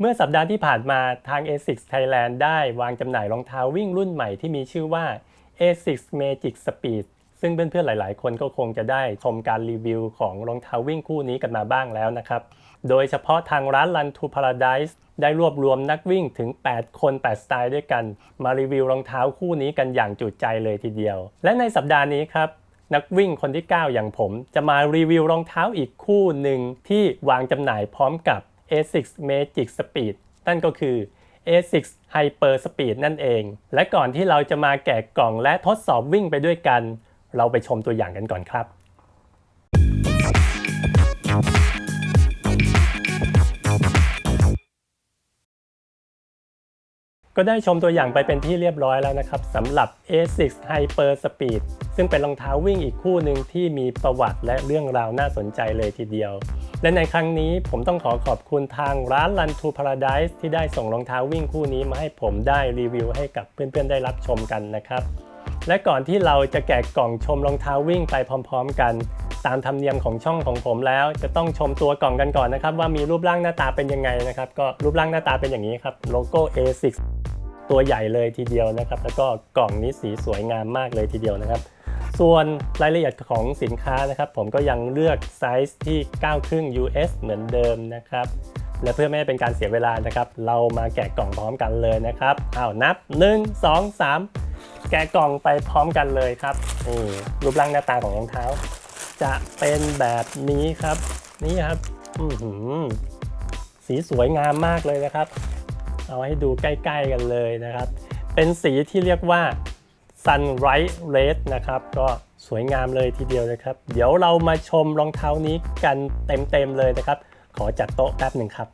เมื่อสัปดาห์ที่ผ่านมาทาง ASICS Thailand ได้วางจำหน่ายรองเท้าวิ่งรุ่นใหม่ที่มีชื่อว่า ASICS Magic Speed ซึ่งเพื่อนๆ หลายๆ คนก็คงจะได้ชมการรีวิวของรองเท้าวิ่งคู่นี้กันมาบ้างแล้วนะครับ โดยเฉพาะทางร้าน Run to Paradise ได้รวบรวมนักวิ่งถึง 8 คน 8 สไตล์ด้วยกัน มารีวิวรองเท้าคู่นี้กันอย่างจุใจเลยทีเดียว และในสัปดาห์นี้ครับนักวิ่งคนที่ 9 อย่างผม จะมารีวิวรองเท้าอีกคู่หนึ่งที่วางจำหน่ายพร้อมกับ ASICS Magic Speed นั่นก็คือ ASICS Hyper Speed นั่นเอง และก่อนที่เราจะมาแกะกล่องและทดสอบวิ่งไปด้วยกัน เราไปชมตัวอย่างกันก่อนครับ ก็ได้ชมตัวอย่างไปเป็นที่เรียบร้อยแล้วนะครับสำหรับ ASICS Hyper Speed ซึ่งเป็นรองเท้าวิ่งอีกคู่หนึ่งที่มีประวัติและเรื่องราวน่าสนใจเลยทีเดียว และในครั้งนี้ผมต้องขอขอบคุณทางร้าน Run to Paradise ที่ได้ส่งรองเท้าวิ่งคู่นี้มาให้ผมได้รีวิวให้กับเพื่อนๆได้รับชมกันนะครับ และก่อนที่เราจะแกะกล่องชมรองเท้าวิ่งไปพร้อม ๆ กัน ตามธรรมเนียมของช่องของผมแล้ว จะต้องชมตัวกล่องกันก่อนนะครับว่ามีรูปร่างหน้าตาเป็นยังไงนะครับก็รูปร่างหน้าตาเป็นอย่างนี้ครับโลโก้ A6 ตัวใหญ่เลยทีเดียวนะครับ แล้วก็กล่องนี้สีสวยงามมากเลยทีเดียวนะครับ ส่วนรายละเอียดของสินค้านะครับ ผมก็ยังเลือกไซส์ที่9ครึ่ง US เหมือนเดิมนะครับ และเพื่อไม่ให้เป็นการเสียเวลานะครับ เรามาแกะกล่องพร้อมกันเลยนะครับอ้าวนับ 1 2 3 แกะกล่องไปพร้อมกันเลยครับนี่รูปร่างหน้าตาของรองเท้า จะเป็นแบบนี้ครับ นี่ครับ อื้อหือสีสวยงามมากเลยนะครับ เอาให้ดูใกล้ๆกันเลยนะครับ เป็นสีที่เรียกว่า Sunrise Red นะครับ ก็สวยงามเลยทีเดียวนะครับ เดี๋ยวเรามาชมรองเท้านี้กันเต็มๆเลยนะครับ ขอจัดโต๊ะแป๊บหนึ่งครับ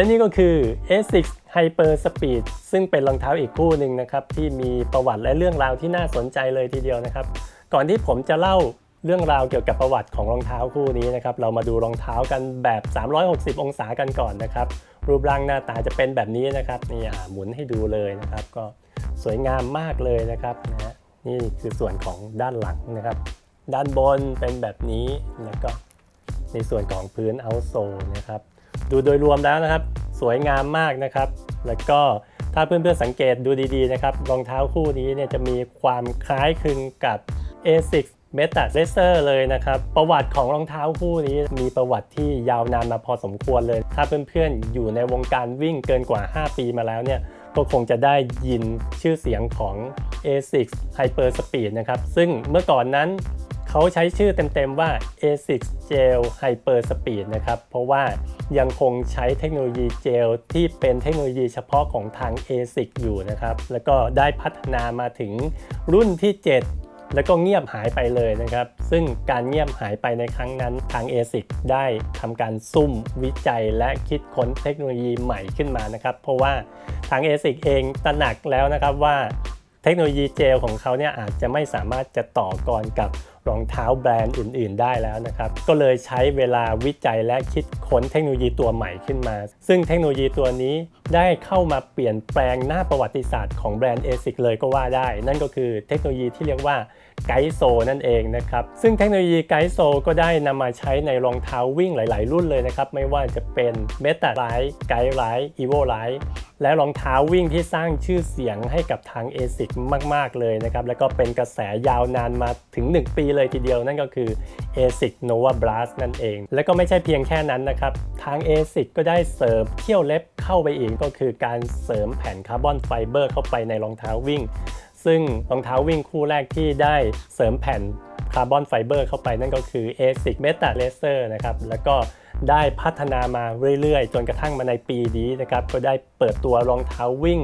และนี่ก็คือ ASICS Hyper Speed ซึ่งเป็นรองเท้าอีกคู่หนึ่งนะครับ ที่มีประวัติและเรื่องราวที่น่าสนใจเลยทีเดียวนะครับ ก่อนที่ผมจะเล่าเรื่องราวเกี่ยวกับประวัติของรองเท้าคู่นี้นะครับ เรามาดูรองเท้ากันแบบ 360 องศากันก่อนนะครับ รูปร่างหน้าตาจะเป็นแบบนี้นะครับนี่อ่าหมุนให้ดูเลยนะครับ ก็สวยงามมากเลยนะครับนะนี่คือส่วนของด้านหลังนะครับ ด้านบนเป็นแบบนี้แล้วก็ในส่วนของพื้นเอาโซนะครับ ดูโดยรวมแล้วนะครับ สวยงามมากนะครับ แล้วก็ถ้าเพื่อนๆสังเกตดูดีๆนะครับรองเท้าคู่นี้เนี่ยจะมีความคล้ายคลึงกับ ASICS Meta Racer เลยนะครับ ประวัติของรองเท้าคู่นี้มีประวัติที่ยาวนานมาพอสมควรเลย ถ้าเพื่อนๆอยู่ในวงการวิ่งเกินกว่า 5 ปีมาแล้วเนี่ยก็คงจะได้ยินชื่อเสียงของ ASICS Hyper Speed นะครับ ซึ่งเมื่อก่อนนั้น เขาใช้ชื่อเต็มๆว่า ASICS Gel Hyper Speed นะครับ เพราะว่ายังคงใช้เทคโนโลยีเจลที่เป็นเทคโนโลยีเฉพาะของทาง ASICS อยู่นะครับ แล้วก็ได้พัฒนามาถึงรุ่นที่ 7 แล้วก็เงียบหายไปเลยนะครับ ซึ่งการเงียบหายไปในครั้งนั้นทาง ASIC ได้ทำการซุ่มวิจัยและคิดค้นเทคโนโลยีใหม่ขึ้นมานะครับ เพราะว่าทาง ASIC เองตระหนักแล้วนะครับว่าเทคโนโลยีเจลของเขาเนี่ยอาจจะไม่สามารถจะต่อกรกับ รองเท้าแบรนด์อื่น ๆ ได้แล้วนะครับ ก็เลยใช้เวลาวิจัยและคิดค้นเทคโนโลยีตัวใหม่ขึ้นมา ซึ่งเทคโนโลยีตัวนี้ได้เข้ามาเปลี่ยนแปลงหน้าประวัติศาสตร์ของแบรนด์ ASIC เลยก็ว่าได้ นั่นก็คือเทคโนโลยีที่เรียกว่าไกด์โซนั่นเองนะครับ ซึ่งเทคโนโลยีไกด์โซก็ได้นำมาใช้ในรองเท้าวิ่งหลาย ๆ รุ่นเลยนะครับ ไม่ว่าจะเป็น Meta l i ์ e Guide l i ์ e Evo l i ์ และรองเท้าวิ่งที่สร้างชื่อเสียงให้กับทาง ASIC มาก ๆ เลยนะครับ แล้วก็เป็นกระแสยาวนานมาถึง 1 ปีเลยทีเดียวนั่นก็คือ ASIC Nova Blast นั่นเอง และก็ไม่ใช่เพียงแค่นั้นนะครับ ทาง ASIC ก็ได้เสริมเที่ยวเล็บเข้าไปอีกก็คือการเสริมแผ่นคาร์บอนไฟเบอร์เข้าไปในรองเท้าวิ่ง ซึ่งรองเท้าวิ่งคู่แรกที่ได้เสริมแผ่นคาร์บอนไฟเบอร์เข้าไปนั่นก็คือ ASIC Meta Racer นะครับแล้วก็ ได้พัฒนามาเรื่อยๆ จนกระทั่งมาในปีนี้นะครับก็ได้เปิดตัวรองเท้าวิ่ง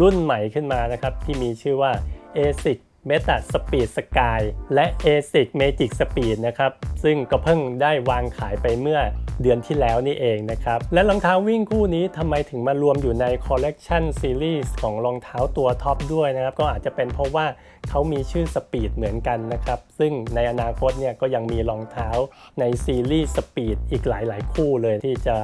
รุ่นใหม่ขึ้นมานะครับที่มีชื่อว่า ASIC Meta Speed Sky และ ASIC Magic Speed นะครับซึ่งก็เพิ่งได้วางขายไปเมื่อเดือนที่แล้วนี่เองนะครับ และรองเท้าวิ่งคู่นี้ทำไมถึงมารวมอยู่ใน Collection Series ของรองเท้าตัวท็อปด้วยนะครับ ก็อาจจะเป็นเพราะว่าเขามีชื่อสปีดเหมือนกันนะครับ ซึ่งในอนาคตเนี่ยก็ยังมีรองเท้าในซีรีส์สปีดอีกหลาย ๆ คู่เลยที่จะ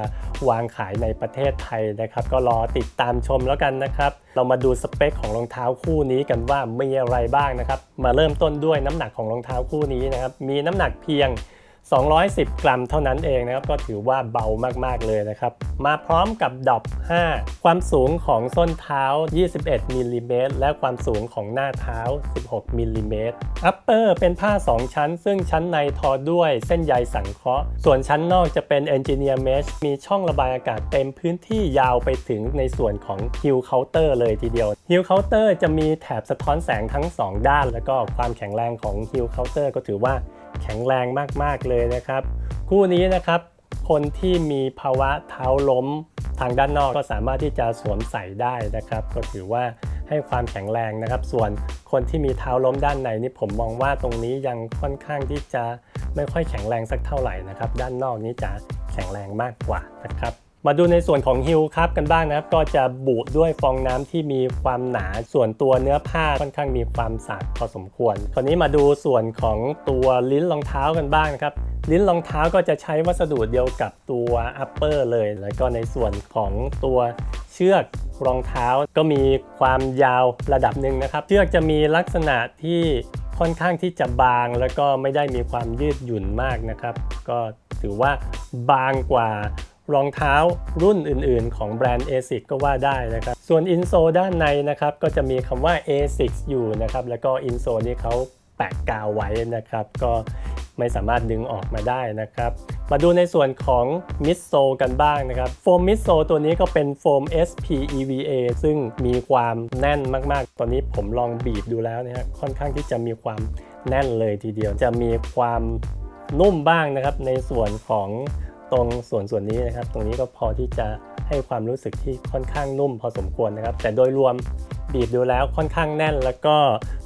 วางขายในประเทศไทยนะครับ ก็รอติดตามชมแล้วกันนะครับ เรามาดูสเปคของรองเท้าคู่นี้กันว่ามีอะไรบ้างนะครับ มาเริ่มต้นด้วยน้ำหนักของรองเท้าคู่นี้นะครับ มีน้ำหนักเพียง 210 กรัมเท่านั้นเองนะครับ ก็ถือว่าเบามากๆเลยนะครับ มาพร้อมกับดอบ 5 ความสูงของส้นเท้า 21มิลลิเมตรและความสูงของหน้าเท้า 16มิลลิเมตรอัปเปอร์เป็นผ้า 2 ชั้น ซึ่งชั้นในทอด้วยเส้นใยสังเคราะห์ ส่วนชั้นนอกจะเป็น Engineer Mesh มีช่องระบายอากาศเต็มพื้นที่ยาวไปถึงในส่วนของ Hill Counter เลยทีเดียว Hill Counter จะมีแถบสะท้อนแสงทั้ง 2 ด้าน แล้วก็ความแข็งแรงของ Hill Counter ก็ถือว่า แข็งแรงมากๆเลยนะครับ คู่นี้นะครับ คนที่มีภาวะเท้าล้มทางด้านนอกก็สามารถที่จะสวมใส่ได้นะครับ ก็ถือว่าให้ความแข็งแรงนะครับ ส่วนคนที่มีเท้าล้มด้านในนี่ผมมองว่าตรงนี้ยังค่อนข้างที่จะไม่ค่อยแข็งแรงสักเท่าไหร่นะครับ ด้านนอกนี้จะแข็งแรงมากกว่านะครับ มาดูในส่วนของฮิลครับกันบ้างนะครับ ก็จะบุด้วยฟองน้ำที่มีความหนาส่วนตัวเนื้อผ้าค่อนข้างมีความสาดพอสมควร คราวนี้มาดูส่วนของตัวลิ้นรองเท้ากันบ้างนะครับลิ้นรองเท้าก็จะใช้วัสดุเดียวกับตัวอัปเปอร์เลย แล้วก็ในส่วนของตัวเชือกรองเท้าก็มีความยาวระดับหนึ่งนะครับ เชือกจะมีลักษณะที่ค่อนข้างที่จะบางแล้วก็ไม่ได้มีความยืดหยุ่นมากนะครับ ก็ถือว่าบางกว่า รองเท้ารุ่นอื่นๆ ของแบรนด์ ASIC ก็ว่าได้นะครับ ส่วนอินโซด้านในนะครับ ก็จะมีคำว่า ASIC อยู่นะครับ แล้วก็อินโซนี่เขาแปะกาวไว้นะครับ ก็ไม่สามารถดึงออกมาได้นะครับ มาดูในส่วนของมิดโซกันบ้างนะครับ โฟมมิดโซตัวนี้ก็เป็นโฟม SPEVA ซึ่งมีความแน่นมากๆ ตอนนี้ผมลองบีบดูแล้วนะฮะค่อนข้างที่จะมีความแน่นเลยทีเดียว จะมีความนุ่มบ้างนะครับในส่วนของ ตรงส่วนส่วนนี้นะครับ ตรงนี้ก็พอที่จะให้ความรู้สึกที่ค่อนข้างนุ่มพอสมควรนะครับ แต่โดยรวมบีบดูแล้วค่อนข้างแน่น แล้วก็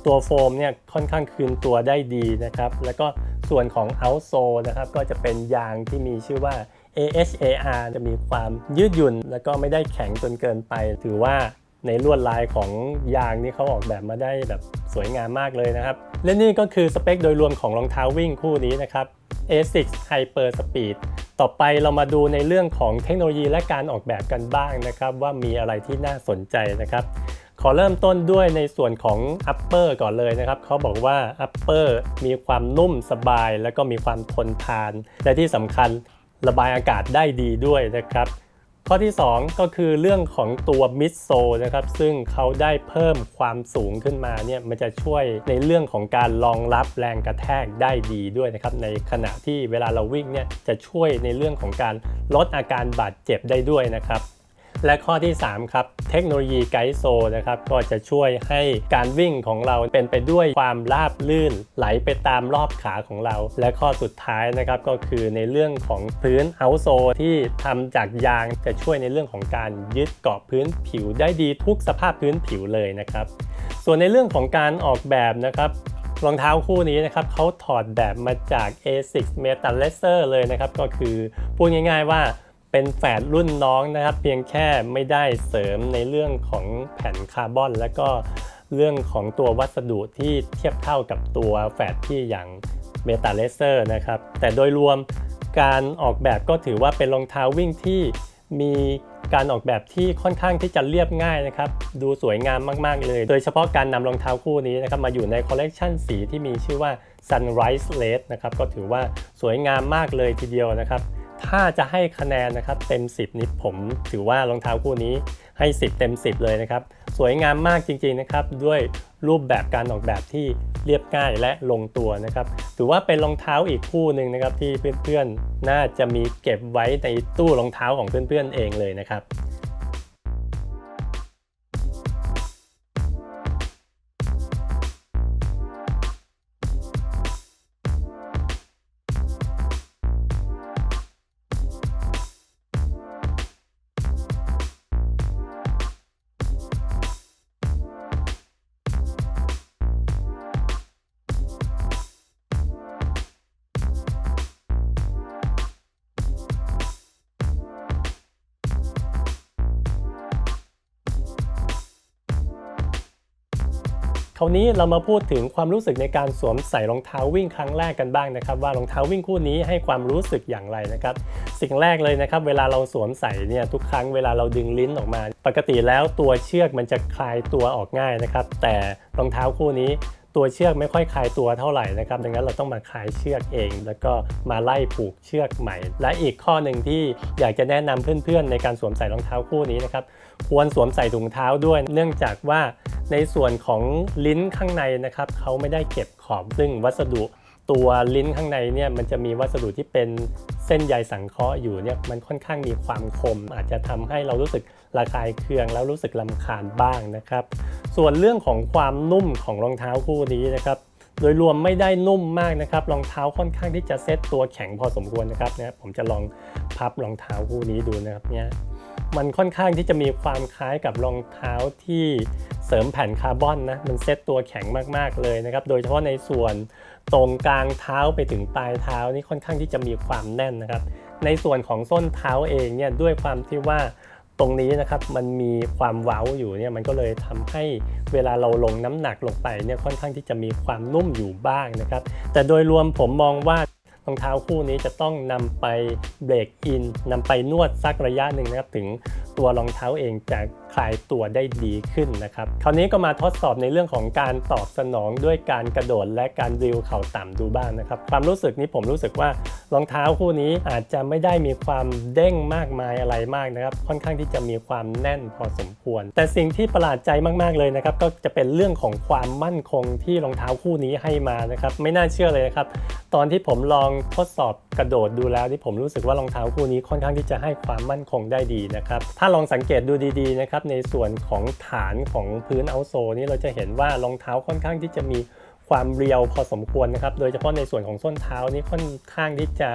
ตัวโฟมเนี่ยค่อนข้างคืนตัวได้ดีนะครับ แล้วก็ส่วนของ o u t s o นะครับก็จะเป็นยางที่มีชื่อว่า AHAR จะมีความยืดหยุ่น แล้วก็ไม่ได้แข็งจนเกินไป ถือว่าในลวดลายของยางนี่เขาออกแบบมาได้แบบสวยงามมากเลยนะครับ และนี่ก็คือสเปคโดยรวมของรองเท้าวิ่งคู่นี้นะครับ ASICS Hyper Speed ต่อไปเรามาดูในเรื่องของเทคโนโลยีและการออกแบบกันบ้างนะครับว่ามีอะไรที่น่าสนใจนะครับ ขอเริ่มต้นด้วยในส่วนของ upper ก่อนเลยนะครับเขาบอกว่า upper มีความนุ่มสบาย แล้วก็มีความทนทาน และที่สำคัญระบายอากาศได้ดีด้วยนะครับ ข้อที่ 2 ก็คือเรื่องของตัวมิดโซนะครับซึ่งเขาได้เพิ่มความสูงขึ้นมาเนี่ยมันจะช่วยในเรื่องของการรองรับแรงกระแทกได้ดีด้วยนะครับในขณะที่เวลาเราวิ่งเนี่ยจะช่วยในเรื่องของการลดอาการบาดเจ็บได้ด้วยนะครับ และข้อที่ 3 ครับ เทคโนโลยีไกด์โซนะครับ ก็จะช่วยให้การวิ่งของเราเป็นไปด้วยความราบลื่น ไหลไปตามรอบขาของเรา และข้อสุดท้ายนะครับก็คือในเรื่องของพื้นเอาโซที่ทำจากยางจะช่วยในเรื่องของการยึดเกาะพื้นผิวได้ดีทุกสภาพพื้นผิวเลยนะครับ ส่วนในเรื่องของการออกแบบนะครับรองเท้าคู่นี้นะครับเขาถอดแบบมาจาก ASICS Metal Laser เลยนะครับ ก็คือพูดง่ายๆว่า เป็นแฝดรุ่นน้องนะครับ เพียงแค่ไม่ได้เสริมในเรื่องของแผ่นคาร์บอน และก็เรื่องของตัววัสดุที่เทียบเท่ากับตัวแฝดที่อย่าง Metal Laser นะครับ แต่โดยรวมการออกแบบก็ถือว่าเป็นรองเท้าวิ่งที่มีการออกแบบที่ค่อนข้างที่จะเรียบง่ายนะครับ ดูสวยงามมาก ๆ เลย โดยเฉพาะการนำรองเท้าคู่นี้นะครับ มาอยู่ในคอลเลกชันสีที่มีชื่อว่า Sunrise Red นะครับ ก็ถือว่าสวยงามมากเลยทีเดียวนะครับ ถ้าจะให้คะแนนนะครับเต็ม 10 นี้ผมถือว่ารองเท้าคู่นี้ให้ 10 เต็ม 10 เลยนะครับ สวยงามมากจริง ๆ นะครับ ด้วยรูปแบบการออกแบบที่เรียบง่ายและลงตัวนะครับ ถือว่าเป็นรองเท้าอีกคู่หนึ่งนะครับ ที่เพื่อนๆ น่าจะมีเก็บไว้ในตู้รองเท้าของเพื่อนๆเองเลยนะครับ ราวนี้เรามาพูดถึงความรู้สึกในการสวมใส่รองเท้าวิ่งครั้งแรกกันบ้างนะครับ ว่ารองเท้าวิ่งคู่นี้ให้ความรู้สึกอย่างไรนะครับ สิ่งแรกเลยนะครับ เวลาเราสวมใส่เนี่ยทุกครั้งเวลาเราดึงลิ้นออกมา ปกติแล้วตัวเชือกมันจะคลายตัวออกง่ายนะครับ แต่รองเท้าคู่นี้ตัวเชือกไม่ค่อยคลายตัวเท่าไหร่นะครับ ดังนั้นเราต้องมาคลายเชือกเอง แล้วก็มาไล่ผูกเชือกใหม่ และอีกข้อหนึ่งที่อยากจะแนะนำเพื่อนๆ ในการสวมใส่รองเท้าคู่นี้นะครับ ควรสวมใส่ถุงเท้าด้วย เนื่องจากว่า ในส่วนของลิ้นข้างในนะครับเขาไม่ได้เก็บขอบซึ่งวัสดุตัวลิ้นข้างในเนี่ยมันจะมีวัสดุที่เป็นเส้นใยสังเคราะห์อยู่เนี่ยมันค่อนข้างมีความคม อาจจะทำให้เรารู้สึกระคายเคืองแล้วรู้สึกลำคาญบ้างนะครับ ส่วนเรื่องของความนุ่มของรองเท้าคู่นี้นะครับโดยรวมไม่ได้นุ่มมากนะครับรองเท้าค่อนข้างที่จะเซ็ตตัวแข็งพอสมควรนะครับเนี่ยผมจะลองพับรองเท้าคู่นี้ดูนะครับเนี่ย มันค่อนข้างที่จะมีความคล้ายกับรองเท้าที่เสริมแผ่นคาร์บอนนะ มันเซ็ตตัวแข็งมากๆเลยนะครับ โดยเฉพาะในส่วนตรงกลางเท้าไปถึงปลายเท้านี่ค่อนข้างที่จะมีความแน่นนะครับ ในส่วนของส้นเท้าเองเนี่ยด้วยความที่ว่าตรงนี้นะครับมันมีความเว้าอยู่เนี่ยมันก็เลยทำให้เวลาเราลงน้ำหนักลงไปเนี่ยค่อนข้างที่จะมีความนุ่มอยู่บ้างนะครับ แต่โดยรวมผมมองว่า รองเท้าคู่นี้จะต้องนำไปเบรกอินนำไปนวดสักระยะหนึ่งนะครับถึงตัวรองเท้าเองจะ คลายตัวได้ดีขึ้นนะครับ คราวนี้ก็มาทดสอบในเรื่องของการตอบสนองด้วยการกระโดดและการริวเข่าต่ำดูบ้างนะครับ ความรู้สึกนี้ผมรู้สึกว่ารองเท้าคู่นี้อาจจะไม่ได้มีความเด้งมากมายอะไรมากนะครับ ค่อนข้างที่จะมีความแน่นพอสมควร แต่สิ่งที่ประหลาดใจมากๆเลยนะครับ ก็จะเป็นเรื่องของความมั่นคงที่รองเท้าคู่นี้ให้มานะครับ ไม่น่าเชื่อเลยนะครับ ตอนที่ผมลองทดสอบกระโดดดูแล้วที่ผมรู้สึกว่ารองเท้าคู่นี้ค่อนข้างที่จะให้ความมั่นคงได้ดีนะครับ ถ้าลองสังเกตดูดีๆนะครับในส่วนของฐานของพื้นเอาโซนี่เราจะเห็นว่ารองเท้าค่อนข้างที่จะมีความเรียวพอสมควรนะครับ โดยเฉพาะในส่วนของส้นเท้านี่ค่อนข้างที่จะ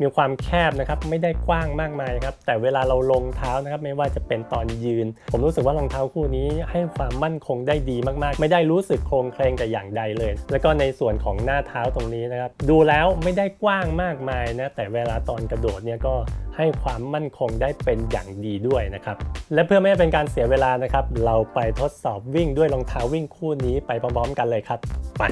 มีความแคบนะครับ ไม่ได้กว้างมากมายครับ แต่เวลาเราลงเท้านะครับ ไม่ว่าจะเป็นตอนยืน ผมรู้สึกว่ารองเท้าคู่นี้ให้ความมั่นคงได้ดีมากๆ ไม่ได้รู้สึกโครงเคลงแต่อย่างใดเลย แล้วก็ในส่วนของหน้าเท้าตรงนี้นะครับ ดูแล้วไม่ได้กว้างมากมายนะ แต่เวลาตอนกระโดดเนี่ยก็ ให้ความมั่นคงได้เป็นอย่างดีด้วยนะครับ และเพื่อไม่ให้เป็นการเสียเวลานะครับ เราไปทดสอบวิ่งด้วยรองเท้าวิ่งคู่นี้ไปพร้อมๆ กันเลยครับ ไป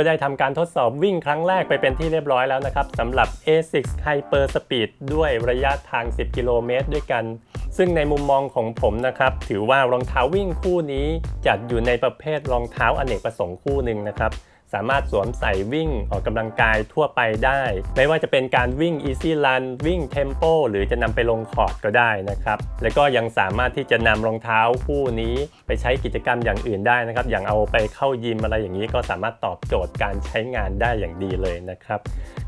ก็ได้ทำการทดสอบวิ่งครั้งแรกไปเป็นที่เรียบร้อยแล้วนะครับสำหรับ ASICS Hyper Speed ด้วยระยะทาง 10 กิโลเมตรด้วยกัน ซึ่งในมุมมองของผมนะครับถือว่ารองเท้าวิ่งคู่นี้จัดอยู่ในประเภทรองเท้าอเนกประสงค์คู่หนึ่งนะครับ สามารถสวมใส่วิ่งออกกำลังกายทั่วไปได้ ไม่ว่าจะเป็นการวิ่ง Easy Run วิ่ง Tempo หรือจะนำไปลงคอร์ดก็ได้นะครับ และก็ยังสามารถที่จะนำรองเท้าคู่นี้ไปใช้กิจกรรมอย่างอื่นได้นะครับ อย่างเอาไปเข้ายิมอะไรอย่างนี้ก็สามารถตอบโจทย์การใช้งานได้อย่างดีเลยนะครับ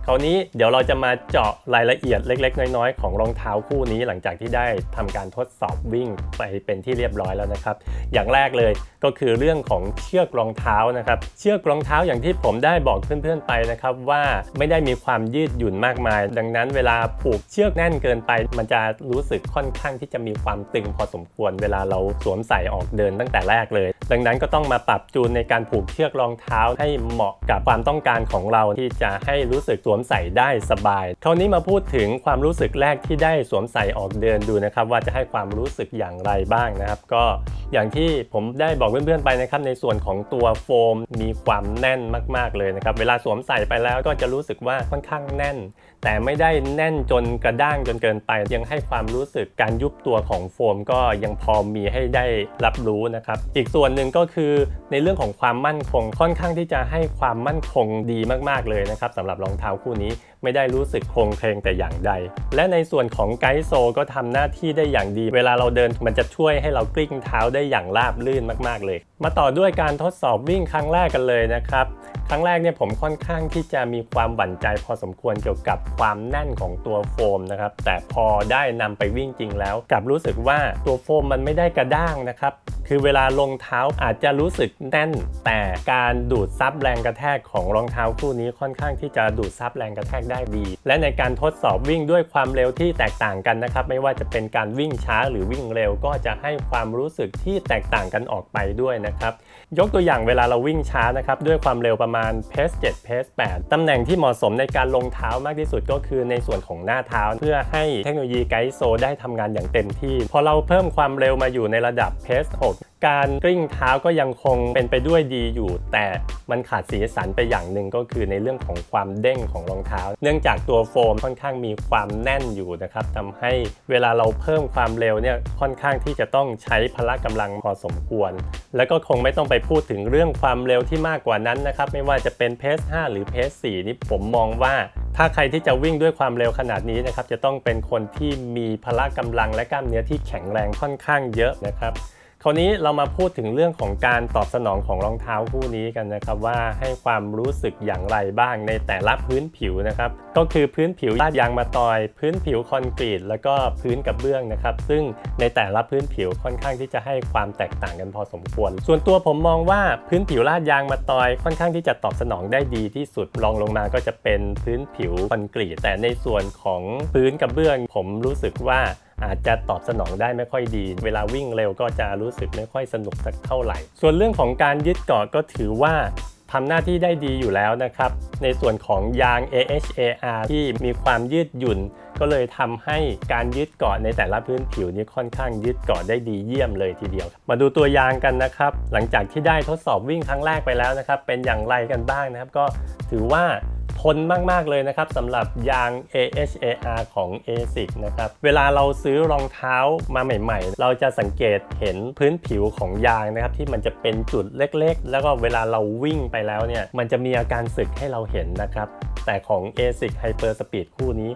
คราวนี้เดี๋ยวเราจะมาเจาะรายละเอียดเล็ก ๆ น้อย ๆ ของรองเท้าคู่นี้หลังจากที่ได้ทำการทดสอบวิ่งไปเป็นที่เรียบร้อยแล้วนะครับ อย่างแรกเลยก็คือเรื่องของเชือกรองเท้านะครับ เชือกรองเท้าอย่างที่ผมได้บอกเพื่อนๆไปนะครับว่าไม่ได้มีความยืดหยุ่นมากมาย ดังนั้นเวลาผูกเชือกแน่นเกินไป มันจะรู้สึกค่อนข้างที่จะมีความตึงพอสมควร เวลาเราสวมใส่ออกเดินตั้งแต่แรกเลย ดังนั้นก็ต้องมาปรับจูนในการผูกเชือกรองเท้าให้เหมาะกับความต้องการของเราที่จะให้รู้สึกสวมใส่ได้สบาย คราวนี้มาพูดถึงความรู้สึกแรกที่ได้สวมใส่ออกเดินดูนะครับ ว่าจะให้ความรู้สึกอย่างไรบ้างนะครับ ก็อย่างที่ผมได้บอกเพื่อนๆไปนะครับในส่วนของตัวโฟมมีความแน่นมากๆเลยนะครับ เวลาสวมใส่ไปแล้วก็จะรู้สึกว่าค่อนข้างแน่น แต่ไม่ได้แน่นจนกระด้างจนเกินไป ยังให้ความรู้สึกการยุบตัวของโฟมก็ยังพอมีให้ได้รับรู้นะครับ อีกส่วนหนึ่งก็คือในเรื่องของความมั่นคงค่อนข้างที่จะให้ความมั่นคงดีมากๆเลยนะครับสำหรับรองเท้าคู่นี้ ไม่ได้รู้สึกโครงเคลงแต่อย่างใด และในส่วนของไกด์โซก็ทำหน้าที่ได้อย่างดี เวลาเราเดินมันจะช่วยให้เรากลิ้งเท้าได้อย่างราบลื่นมาก ๆ เลย มาต่อด้วยการทดสอบวิ่งครั้งแรกกันเลยนะครับครั้งแรกเนี่ยผมค่อนข้างที่จะมีความหวั่นใจพอสมควรเกี่ยวกับความแน่นของตัวโฟมนะครับแต่พอได้นำไปวิ่งจริงแล้วกลับรู้สึกว่าตัวโฟมมันไม่ได้กระด้างนะครับคือเวลาลงเท้าอาจจะรู้สึกแน่น แต่การดูดซับแรงกระแทกของรองเท้าคู่นี้ค่อนข้างที่จะดูดซับแรงกระแทกได้ดี และในการทดสอบวิ่งด้วยความเร็วที่แตกต่างกันนะครับ ไม่ว่าจะเป็นการวิ่งช้าหรือวิ่งเร็วก็จะให้ความรู้สึกที่แตกต่างกันออกไปด้วยนะครับ ยกตัวอย่างเวลาเราวิ่งช้านะครับ ด้วยความเร็วประมาณเพส7เพส8ตำแหน่งที่เหมาะสมในการลงเท้ามากที่สุดก็คือในส่วนของหน้าเท้า เพื่อให้เทคโนโลยีไกด์โซได้ทำงานอย่างเต็มที่ พอเราเพิ่มความเร็วมาอยู่ในระดับเพส6 การกลิ้งเท้าก็ยังคงเป็นไปด้วยดีอยู่ แต่มันขาดสีสันไปอย่างหนึ่งก็คือในเรื่องของความเด้งของรองเท้า เนื่องจากตัวโฟมค่อนข้างมีความแน่นอยู่นะครับทำให้เวลาเราเพิ่มความเร็วเนี่ยค่อนข้างที่จะต้องใช้พละกำลังพอสมควร แล้วก็คงไม่ต้องไปพูดถึงเรื่องความเร็วที่มากกว่านั้นนะครับไม่ว่าจะเป็นเพส5หรือเพส4นี่ผมมองว่าถ้าใครที่จะวิ่งด้วยความเร็วขนาดนี้นะครับ จะต้องเป็นคนที่มีพละกำลังและกล้ามเนื้อที่แข็งแรงค่อนข้างเยอะนะครับ คราวนี้เรามาพูดถึงเรื่องของการตอบสนองของรองเท้าคู่นี้กันนะครับว่าให้ความรู้สึกอย่างไรบ้างในแต่ละพื้นผิวนะครับ ก็คือพื้นผิวลาดยางมาตอย พื้นผิวคอนกรีตแล้วก็พื้นกระเบื้องนะครับ ซึ่งในแต่ละพื้นผิวค่อนข้างที่จะให้ความแตกต่างกันพอสมควร ส่วนตัวผมมองว่าพื้นผิวลาดยางมาตอย ค่อนข้างที่จะตอบสนองได้ดีที่สุดรองลงมาก็จะเป็นพื้นผิวคอนกรีตแต่ในส่วนของพื้นกระเบื้อง ผมรู้สึกว่า อาจจะตอบสนองได้ไม่ค่อยดี เวลาวิ่งเร็วก็จะรู้สึกไม่ค่อยสนุกสักเท่าไหร่ ส่วนเรื่องของการยึดเกาะก็ถือว่าทำหน้าที่ได้ดีอยู่แล้วนะครับ ในส่วนของยาง AHAR ที่มีความยืดหยุ่น ก็เลยทำให้การยึดเกาะในแต่ละพื้นผิวนี้ค่อนข้างยึดเกาะได้ดีเยี่ยมเลยทีเดียว มาดูตัวยางกันนะครับ หลังจากที่ได้ทดสอบวิ่งครั้งแรกไปแล้วนะครับ เป็นอย่างไรกันบ้างนะครับ ก็ถือว่า ทนมาก ๆ เลยนะครับสำหรับยาง AHAR ของ ASIC นะครับ เวลาเราซื้อรองเท้ามาใหม่ ๆ เราจะสังเกตเห็นพื้นผิวของยางนะครับที่มันจะเป็นจุดเล็กๆ แล้วก็เวลาเราวิ่งไปแล้วเนี่ยมันจะมีอาการสึกให้เราเห็นนะครับ แต่ของ ASIC Hyper Speed คู่นี้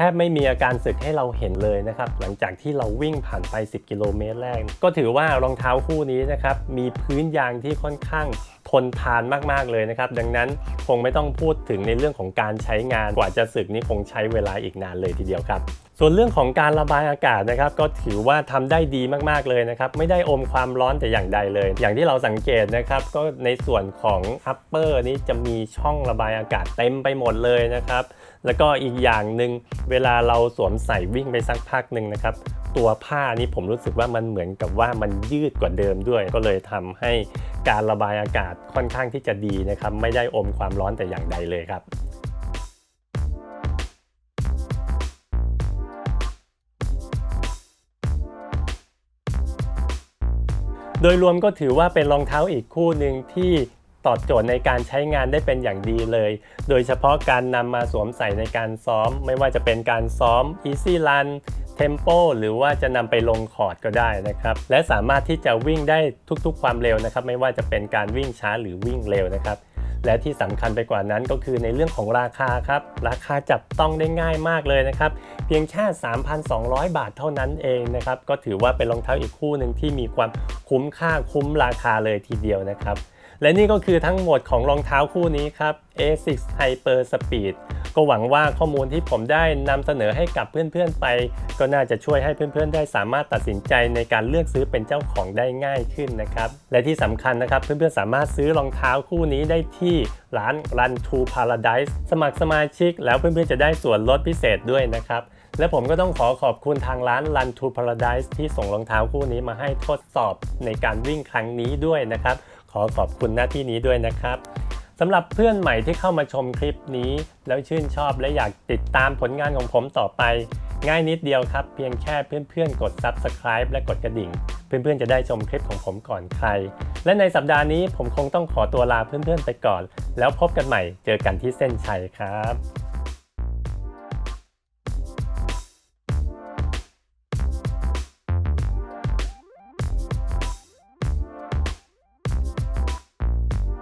แทบไม่มีอาการสึกให้เราเห็นเลยนะครับ หลังจากที่เราวิ่งผ่านไป 10 กิโลเมตรแรก ก็ถือว่ารองเท้าคู่นี้นะครับ มีพื้นยางที่ค่อนข้างทนทานมาก ๆ เลยนะครับ ดังนั้นคงไม่ต้องพูดถึงในเรื่องของการใช้งานกว่าจะสึกนี่คงใช้เวลาอีกนานเลยทีเดียวครับ ส่วนเรื่องของการระบายอากาศนะครับ ก็ถือว่าทำได้ดีมากๆเลยนะครับ ไม่ได้อมความร้อนแต่อย่างใดเลย อย่างที่เราสังเกตนะครับ ก็ในส่วนของ upper นี้จะมีช่องระบายอากาศเต็มไปหมดเลยนะครับ แล้วก็อีกอย่างหนึ่งเวลาเราสวมใส่วิ่งไปสักพักหนึ่งนะครับ ตัวผ้านี้ผมรู้สึกว่ามันเหมือนกับว่ามันยืดกว่าเดิมด้วย ก็เลยทำให้การระบายอากาศค่อนข้างที่จะดีนะครับ ไม่ได้อมความร้อนแต่อย่างใดเลยครับโดยรวมก็ถือว่าเป็นรองเท้าอีกคู่หนึ่งที่ ตอบโจทย์ในการใช้งานได้เป็นอย่างดีเลย โดยเฉพาะการนำมาสวมใส่ในการซ้อม ไม่ว่าจะเป็นการซ้อม Easy Run Tempo หรือว่าจะนำไปลงคอร์ดก็ได้นะครับ และสามารถที่จะวิ่งได้ทุกๆความเร็วนะครับ ไม่ว่าจะเป็นการวิ่งช้าหรือวิ่งเร็วนะครับ และที่สำคัญไปกว่านั้นก็คือในเรื่องของราคาครับ ราคาจับต้องได้ง่ายมากเลยนะครับ เพียงแค่ 3,200 บาทเท่านั้นเองนะครับ ก็ถือว่าเป็นรองเท้าอีกคู่หนึ่งที่มีความคุ้มค่าคุ้มราคาเลยทีเดียวนะครับ และนี่ก็คือทั้งหมดของรองเท้าคู่นี้ครับ Asics Hyper Speed ก็หวังว่าข้อมูลที่ผมได้นำเสนอให้กับเพื่อนๆไป ก็น่าจะช่วยให้เพื่อนๆได้สามารถตัดสินใจในการเลือกซื้อเป็นเจ้าของได้ง่ายขึ้นนะครับ และที่สำคัญนะครับ เพื่อนๆสามารถซื้อรองเท้าคู่นี้ได้ที่ร้าน Run to Paradise สมัครสมาชิก แล้วเพื่อนๆจะได้ส่วนลดพิเศษด้วยนะครับและผมก็ต้องขอขอบคุณทางร้าน Run to Paradise ที่ส่งรองเท้าคู่นี้มาให้ทดสอบในการวิ่งครั้งนี้ด้วยนะครับ ขอขอบคุณหน้าที่นี้ด้วยนะครับสำหรับเพื่อนใหม่ที่เข้ามาชมคลิปนี้ แล้วชื่นชอบและอยากติดตามผลงานของผมต่อไป ง่ายนิดเดียวครับ เพียงแค่เพื่อนๆ กด Subscribe และกดกระดิ่ง เพื่อนๆ จะได้ชมคลิปของผมก่อนใคร และในสัปดาห์นี้ผมคงต้องขอตัวลาเพื่อนๆ ไปก่อน แล้วพบกันใหม่เจอกันที่เส้นชัยครับ